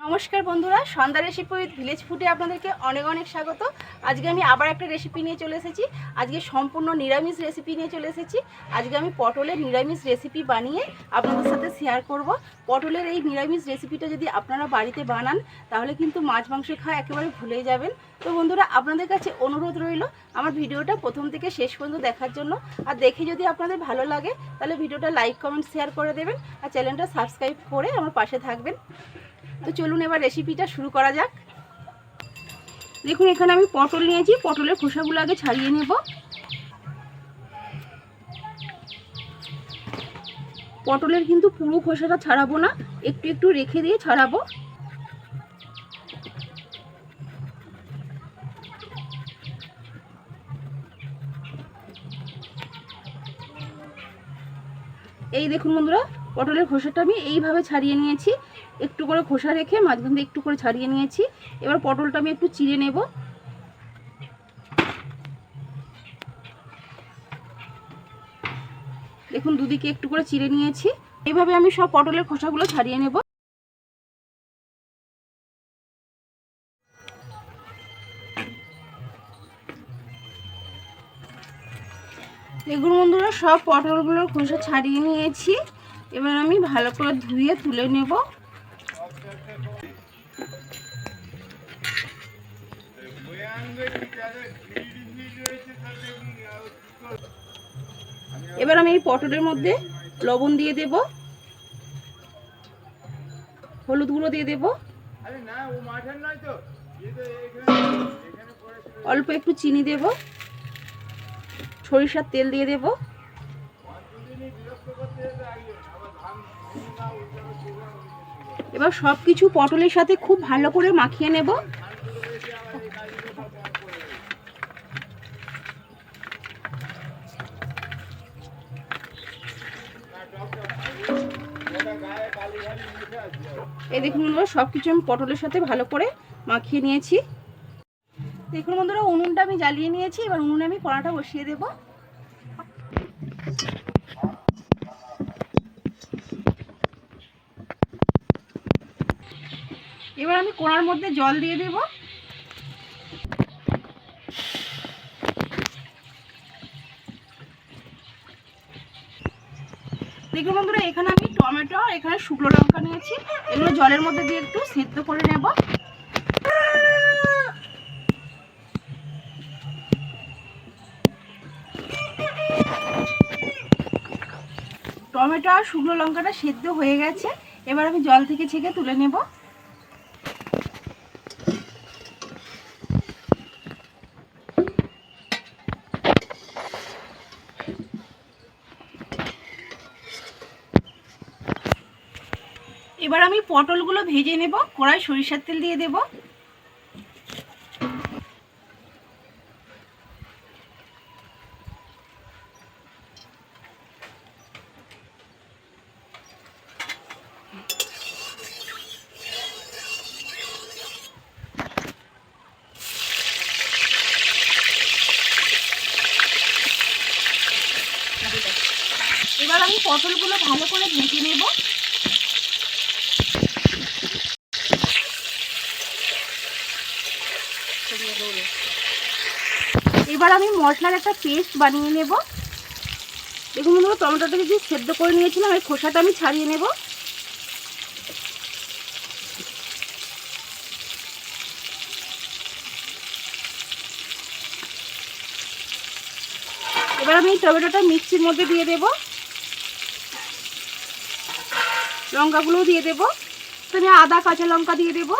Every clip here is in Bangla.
নমস্কার বন্ধুরা, সন্ধ্যা রেসিপি উইথ ভিলেজ ফুডে আপনাদেরকে অনেক অনেক স্বাগত। আজকে আমি আবার একটা রেসিপি নিয়ে চলে এসেছি। আজকে সম্পূর্ণ নিরামিষ রেসিপি নিয়ে চলে এসেছি। আজকে আমি পটলের নিরামিষ রেসিপি বানিয়ে আপনাদের সাথে শেয়ার করব। পটলের এই নিরামিষ রেসিপিটা যদি আপনারা বাড়িতে বানান, তাহলে কিন্তু মাছ মাংস খাওয়া একেবারে ভুলে যাবেন। তো বন্ধুরা, আপনাদের কাছে অনুরোধ রইল আমার ভিডিওটা প্রথম থেকে শেষ পর্যন্ত দেখার জন্য। আর দেখে যদি আপনাদের ভালো লাগে, তাহলে ভিডিওটা লাইক কমেন্ট শেয়ার করে দেবেন। আর চ্যানেলটা সাবস্ক্রাইব করে আমার পাশে থাকবেন। তো চলুন এবার রেসিপিটা শুরু করা যাক। দেখুন, এখানে আমি পটল নিয়েছি। পটলের খোসাগুলো আগে ছাড়িয়ে নেব। পটলের কিন্তু পুরো খোসাটা ছাড়াবো না। একটু একটু রেখে দিয়ে ছাড়াবো। এই দেখুন বন্ধুরা পটলের খোসাটা আমি এইভাবে ছাড়িয়ে নিয়েছি। একটু করে খোসা রেখে মাঝখান দিয়ে একটু করে ছাড়িয়ে নিয়েছি। এবার পটলটা আমি একটু চিড়ে নেব। দেখুন, দুদিকে একটু করে চিড়ে নিয়েছি। এইভাবে আমি সব পটলের খোসাগুলো ছাড়িয়ে নেব। দেখুন বন্ধুরা, সব পটলগুলোর খোসা ছাড়িয়ে নিয়েছি। এবার আমি ভালো করে ধুয়ে তুলে নেব। এবার আমি এই পটলের মধ্যে লবণ দিয়ে দেব। হলুদ গুঁড়ো দিয়ে দেব। অল্প একটু চিনি দেব। সরিষার তেল দিয়ে দেব। এবার সব কিছু পটলের সাথে খুব ভালো করে মাখিয়ে নেব। এই দেখুন বন্ধুরা সব কিছু আমি পটলের সাথে ভালো করে মাখিয়ে নিয়েছি। দেখুন বন্ধুরা, উনুনটা আমি জ্বালিয়ে নিয়েছি। এবার উনুনে আমি কড়াটা বসিয়ে দেব। এবার আমি কোড়ার মধ্যে জল দিয়ে দেব। দেখুন বন্ধুরা, এখানে আমি টমেটো আর এখানে শুকনো লঙ্কা নিয়েছি। এগুলো জলের মধ্যে দিয়ে একটু সেদ্ধ করে নেব। টমেটো আর শুকনো লঙ্কাটা সেদ্ধ হয়ে গেছে। এবার আমি জল থেকে ছেঁকে তুলে নেব। এবার আমি পটলগুলো ভেজে নেব, কড়াই সরিষার তেল দিয়ে দেব। এবার আমি পটলগুলো ভালো করে ভেজে নেব। এবার আমি মশলার একটা পেস্ট বানিয়ে নেব। দেখুন বন্ধুরা টমেটোটাকে যদি সেদ্ধ করে নিয়েছিলাম, এই খোসাটা আমি ছাড়িয়ে নেব। এবার আমি টমেটোটা মিক্সির মধ্যে দিয়ে দেব। লঙ্কাগুলোও দিয়ে দেব। তো আমি আদা, কাঁচা লঙ্কা দিয়ে দেবো।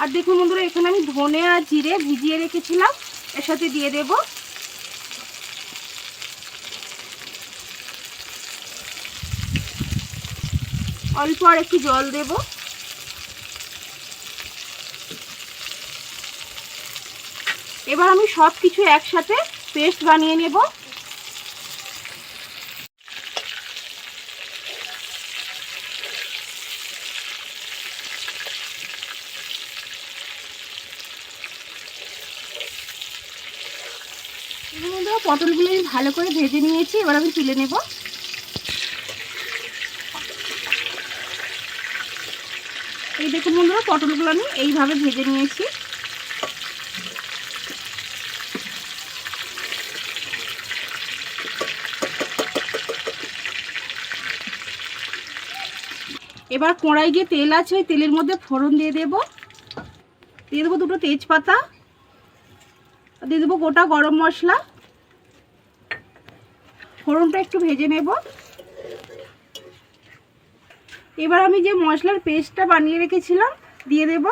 আর দেখুন বন্ধুরা, এখানে আমি ধনে আর জিরে ভিজিয়ে রেখেছিলাম। এর সাথে দিয়ে দেব। অল্প আর একটু জল দেব। এবার আমি সব কিছু একসাথে পেস্ট বানিয়ে নেব। বন্ধুরা পটলগুলো আমি ভালো করে ভেজে নিয়েছি, এবার আমি তুলে নেব। এই দেখুন বন্ধুরা, পটলগুলো আমি এইভাবে ভেজে নিয়েছি। এবার কড়াই গিয়ে তেল আছে, ওই তেলের মধ্যে ফোড়ন দিয়ে দেব। দিয়ে দেবো দুটো তেজপাতা, দিয়ে দেবো গোটা গরম মশলা। ফোড়নটা একটু ভেজে নেব। এবার আমি যে মশলার পেস্টটা বানিয়ে রেখেছিলাম, দিয়ে দেব।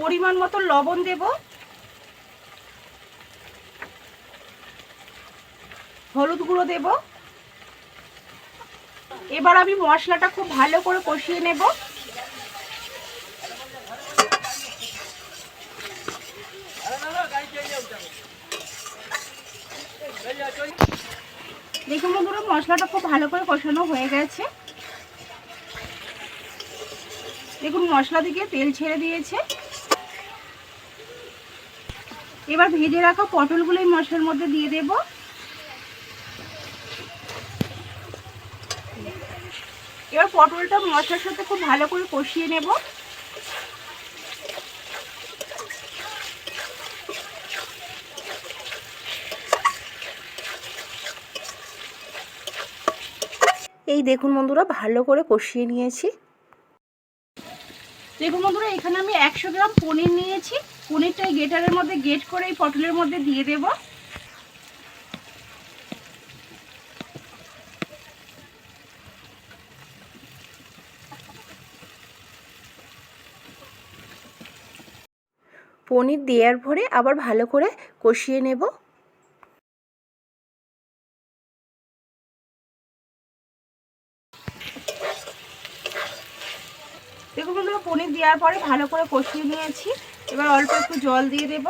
পরিমাণ মতো লবণ দেব। হলুদ গুঁড়ো দেব। এবার আমি মশলাটা খুব ভালো করে কষিয়ে নেব। দেখুন বন্ধুরা, মশলাটা খুব ভালো করে কষানো হয়ে গেছে। দেখুন, মশলা থেকে তেল ছেড়ে দিয়েছে। এবার ভেজে রাখা পটলগুলো এই মশলার মধ্যে দিয়ে দেব। এবার পটলটা মশলার সাথে খুব ভালো করে কষিয়ে নেব। দেখুন বন্ধুরা ভালো করে কষিয়ে নিয়েছি। দেখুন বন্ধুরা এখানে আমি একশো গ্রাম পনির নিয়েছি। পনিরটা এই গেটারের মধ্যে গেট করে এই পটলের মধ্যে দিয়ে দেব। পনির দেওয়ার পরে আবার ভালো করে কষিয়ে নেব দেখুন বন্ধুরা পনির দেওয়ার পরে ভালো করে কষিয়ে নিয়েছি। এবার অল্প একটু জল দিয়ে দেব।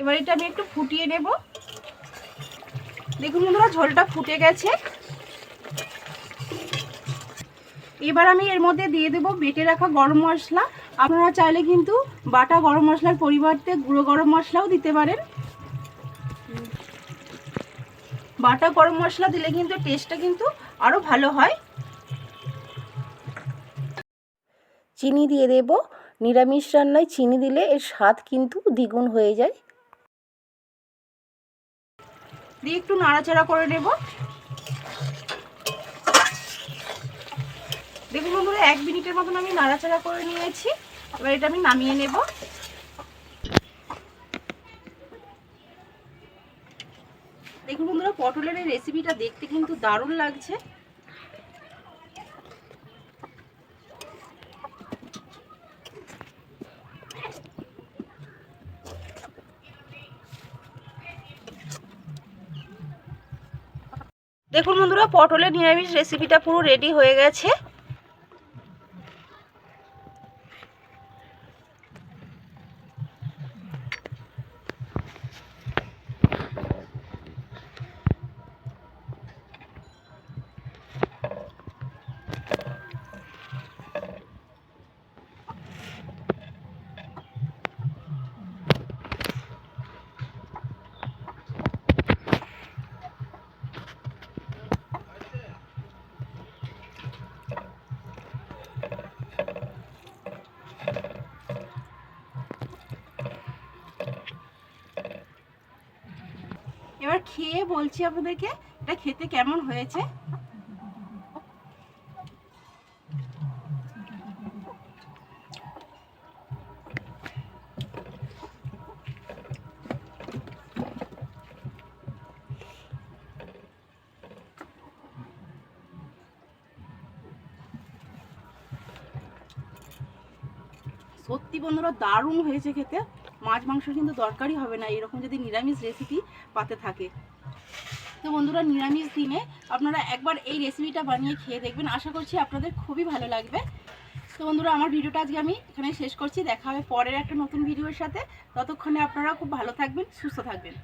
এবার এটা আমি একটু ফুটিয়ে নেব। দেখুন বন্ধুরা, ঝোলটা ফুটে গেছে। এবার আমি এর মধ্যে দিয়ে দেবো বেটে রাখা গরম মশলা। আপনারা চাইলে কিন্তু বাটা গরম মশলার পরিবর্তে গুঁড়ো গরম মশলাও দিতে পারেন। বাটা গরম মশলা দিলে কিন্তু টেস্টটা কিন্তু আরও ভালো হয়। চিনি দিয়ে দেব। নিরামিষ রান্নায় চিনি দিলে এর স্বাদ কিন্তু দ্বিগুণ হয়ে যায়। দিয়ে একটু নাড়াচাড়া করে নেব। দেখুন বন্ধুরা, এক মিনিটের মতন আমি নাড়াচাড়া করে নিয়েছি। এবার এটা আমি নামিয়ে নেব। দেখুন বন্ধুরা, পটলের এই রেসিপিটা দেখতে কিন্তু দারুণ লাগছে। দেখুন বন্ধুরা, পটলের নিরামিষ রেসিপিটা পুরো রেডি হয়ে গেছে এবার খেয়ে বলছি আপনাদেরকে এটা খেতে কেমন হয়েছে? সত্যি বন্ধুরা দারুণ হয়েছে খেতে। মাছ, মাংস কিন্তু দরকারই হবে না। এরকম যদি নিরামিষ রেসিপি পাতে থাকে। তো বন্ধুরা, নিরামিষ দিনে আপনারা একবার এই রেসিপিটা বানিয়ে খেয়ে দেখবেন। আশা করছি আপনাদের খুবই ভালো লাগবে। তো বন্ধুরা, আমার ভিডিওটা আজকে আমি এখানে শেষ করছি। দেখা হবে পরের একটা নতুন ভিডিওর সাথে। ততক্ষণে আপনারা খুব ভালো থাকবেন, সুস্থ থাকবেন।